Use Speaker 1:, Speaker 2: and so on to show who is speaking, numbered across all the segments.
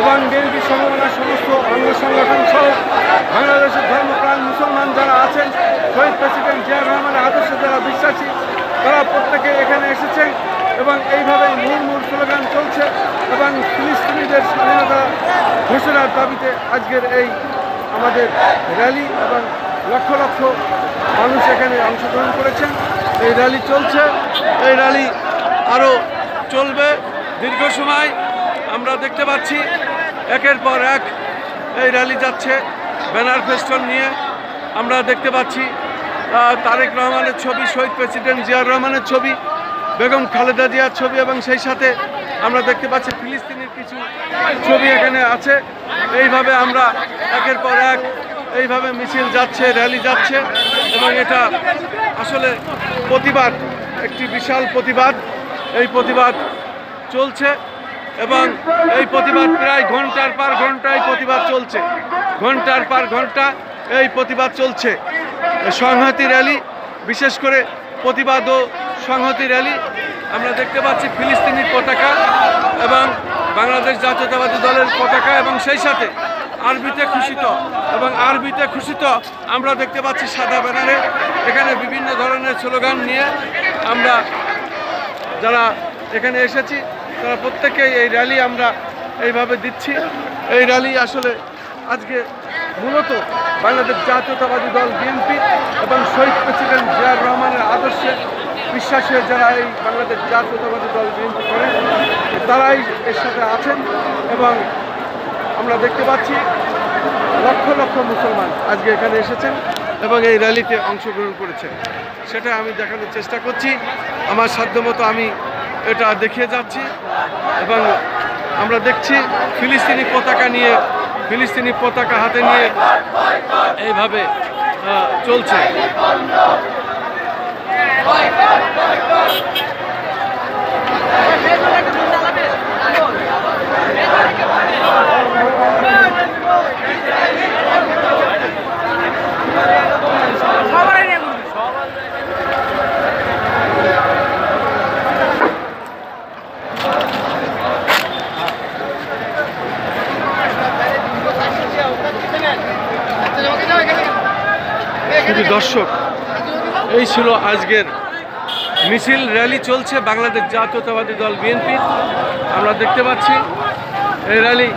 Speaker 1: এবং বিএনপি সমমনার সমস্ত অঙ্গ সংগঠন সহ বাংলাদেশের ধর্মপ্রাণ মুসলমান যারা আছেন, শহীদ প্রেসিডেন্ট জিয়া রহমানের আদর্শে যারা বিশ্বাসী, তারা প্রত্যেকে এখানে এসেছেন এবং এইভাবেই মূল মূল স্লোগান চলছে এবং ফিলিস্তিনিদের স্বাধীনতা ঘোষণার দাবিতে আজকের এই আমাদের র্যালি এবং লক্ষ লক্ষ মানুষ এখানে অংশগ্রহণ করেছেন। এই র্যালি চলছে। এই র্যালি আরও চলবে। দীর্ঘ সময় আমরা দেখতে পাচ্ছি একের পর এক এই র্যালি যাচ্ছে। ব্যানার ফেস্টন নিয়ে আমরা দেখতে পাচ্ছি তারেক রহমানের ছবি, শহীদ প্রেসিডেন্ট জিয়াউর রহমানের ছবি, বেগম খালেদা জিয়ার ছবি এবং সেই সাথে আমরা দেখতে পাচ্ছি ফিলিস্তিনের কিছু ছবি এখানে আছে। এইভাবে আমরা একের পর এক এইভাবে মিছিল যাচ্ছে র্যালি যাচ্ছে এবং এটা আসলে প্রতিবাদ, একটি বিশাল প্রতিবাদ। এই প্রতিবাদ চলছে। এবং এই প্রতিবাদ প্রায় ঘণ্টার পর ঘণ্টা এই প্রতিবাদ চলছে। ঘণ্টার পর ঘণ্টা এই প্রতিবাদ চলছে। সংহতি র্যালি, বিশেষ করে প্রতিবাদ ও সংহতি র্যালি। আমরা দেখতে পাচ্ছি ফিলিস্তিনি পতাকা এবং বাংলাদেশ জাতীয়তাবাদী দলের পতাকা এবং সেই সাথে আরবিতে খুশিত এবং আরবিতে খুশিত আমরা দেখতে পাচ্ছি সাদা ব্যানারে। এখানে বিভিন্ন ধরনের স্লোগান নিয়ে আমরা যারা এখানে এসেছি তারা প্রত্যেকেই এই র্যালি আমরা এইভাবে দিচ্ছি। এই র্যালি আসলে আজকে মূলত বাংলাদেশ জাতীয়তাবাদী দল বিএনপি এবং শহীদ প্রেসিডেন্ট জিয়াউর রহমানের আদর্শে বিশ্বাসে যারা এই বাংলাদেশ জাতীয়তাবাদী দল বিএনপি করেন তারাই এর সাথে আছেন এবং আমরা দেখতে পাচ্ছি লক্ষ লক্ষ মুসলমান আজকে এখানে এসেছেন এবং এই র্যালিতে অংশগ্রহণ করেছেন। সেটা আমি দেখানোর চেষ্টা করছি। আমার সাধ্যমতো আমি এটা দেখিয়ে যাচ্ছি এবং আমরা দেখছি ফিলিস্তিনি পতাকা নিয়ে, ফিলিস্তিনি পতাকা হাতে নিয়ে এইভাবে চলছে। শুধু দর্শক, এই ছিল আজকের মিছিল র্যালি চলছে বাংলাদেশ জাতীয়তাবাদী দল বিএনপি। আমরা দেখতে পাচ্ছি এই র্যালি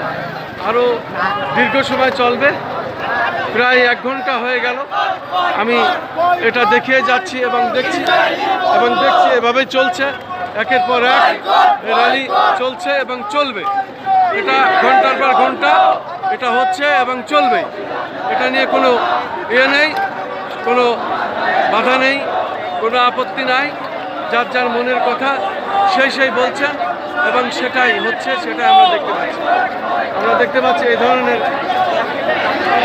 Speaker 1: আরও দীর্ঘ সময় চলবে, প্রায় এক ঘণ্টা হয়ে গেল। আমি এটা দেখিয়ে যাচ্ছি এবং দেখছি এবং দেখছি এভাবেই চলছে। একের পর এক র্যালি চলছে এবং চলবে। এটা ঘণ্টার পর ঘণ্টা, এটা হচ্ছে এবং চলবে। এটা নিয়ে কোনো ইয়ে নেই। কোনো বাধা নেই, কোনো আপত্তি নাই, যার যার মনের কথা সেই সেই বলছেন এবং সেটাই হচ্ছে সেটা আমরা দেখতে পাচ্ছি। আমরা দেখতে পাচ্ছি এই ধরনের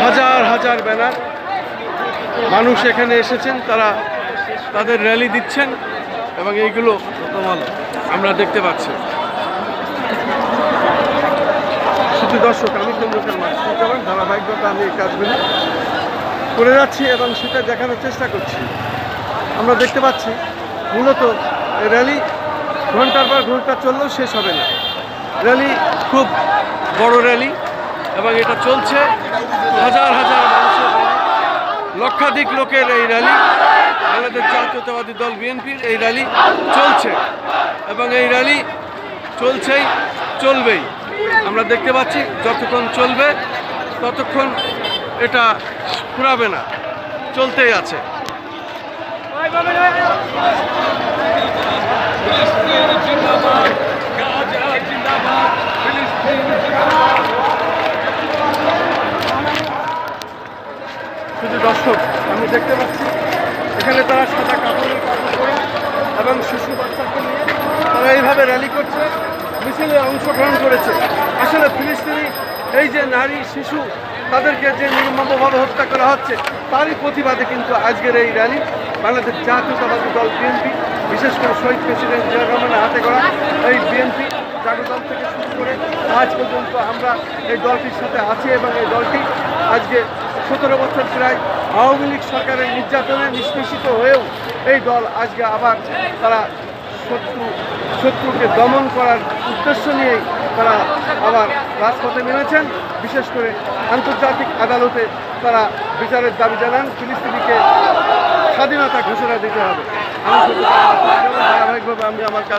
Speaker 1: হাজার হাজার ব্যানার। মানুষ এখানে এসেছেন, তারা তাদের র্যালি দিচ্ছেন এবং এইগুলো আমরা দেখতে পাচ্ছি। শুধু দর্শক, আমি চন্দ্রকার ধারাবাহিকতা আমি এই কাজগুলি করে যাচ্ছি এবং সেটা দেখানোর চেষ্টা করছি। আমরা দেখতে পাচ্ছি, মূলত র্যালি, ঘণ্টার পর ঘণ্টা চললেও শেষ হবে না। র্যালি খুব বড় র্যালি এবং এটা চলছে। হাজার হাজার মানুষের লক্ষাধিক লোকের এই র্যালি আমাদের জাতীয়তাবাদী দল বিএনপির এই র্যালি চলছে এবং এই র্যালি চলছেই, চলবেই। আমরা দেখতে পাচ্ছি যতক্ষণ চলবে, ততক্ষণ এটা ফুরাবে না। চলতেই আছে। শুধু দর্শক, আমি দেখতে পাচ্ছি, এখানে তারা সাদা কাপড়ের কাপড় পরে এবং শিশু বাচ্চাকে নিয়ে তারা এইভাবে র্যালি করছে, মিছিলে অংশগ্রহণ করেছে। আসলে ফিলিস্তিনি, এই যে নারী, শিশু তাদেরকে যে নির্মমভাবে হত্যা করা হচ্ছে, তারই প্রতিবাদে কিন্তু আজকের এই র্যালি। বাংলাদেশ জাতীয়তাবাদী দল বিএনপি, বিশেষ করে শহীদ প্রেসিডেন্ট জিয়া রহমানের হাতে করা এই বিএনপি দল থেকে শুরু করে আজ পর্যন্ত আমরা এই দলটির সাথে আছি এবং এই দলটি আজকে সতেরো বছর প্রায় আওয়ামী লীগ সরকারের নির্যাতনে নিষ্পেষিত হয়েও এই দল আজকে আবার তারা শত্রু, শত্রুকে দমন করার উদ্দেশ্য নিয়েই তারা আবার রাজপথে নেমেছেন। বিশেষ করে আন্তর্জাতিক আদালতে তারা বিচারের দাবি জানান, ফিলিস্তিনিকে স্বাধীনতা ঘোষণা দিতে হবে। আমি ধারাবাহিকভাবে আমি আমার কাজ